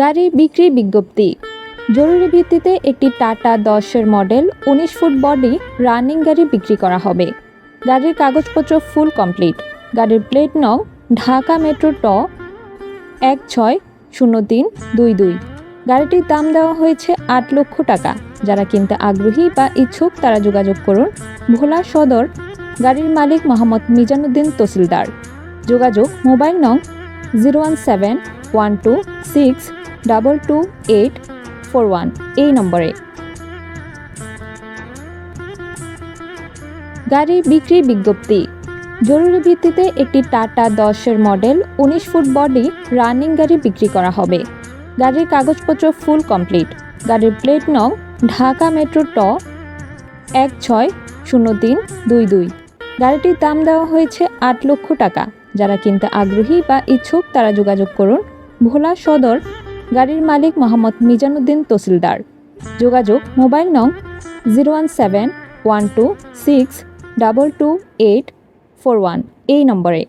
গাড়ি বিক্রি বিজ্ঞপ্তি। জরুরি ভিত্তিতে একটি টাটা দশের মডেল উনিশ ফুট বডি রানিং গাড়ি বিক্রি করা হবে। গাড়ির কাগজপত্র ফুল কমপ্লিট। গাড়ির প্লেট নং ঢাকা মেট্রো ট এক ছয় শূন্য তিন দুই দুই। গাড়িটির দাম দেওয়া হয়েছে আট লক্ষ টাকা। যারা কিনতে আগ্রহী বা ইচ্ছুক তারা যোগাযোগ করুন ভোলা সদর। গাড়ির মালিক মোহাম্মদ মিজানুদ্দিন তহসিলদার। যোগাযোগ মোবাইল নং zero one seven one two six double two eight four one এই নম্বরে। গাড়ি বিক্রি বিজ্ঞপ্তি। জরুরি ভিত্তিতে একটি টাটা দশের মডেল, উনিশ ফুট বডি, রানিং গাড়ি বিক্রি করা হবে। গাড়ির কাগজপত্র ফুল কমপ্লিট। গাড়ির প্লেট নং ঢাকা মেট্রো ট এক ছয় শূন্য তিন দুই দুই। গাড়িটির দাম দেওয়া হয়েছে আট লক্ষ টাকা। যারা কিনতে আগ্রহী বা ইচ্ছুক তারা যোগাযোগ করুন ভোলা সদর গাড়ির মালিক মোহাম্মদ মিজানুদ্দিন তহসিলদার। যোগাযোগ মোবাইল নং zero one seven one two six double two eight four one. এই নম্বরে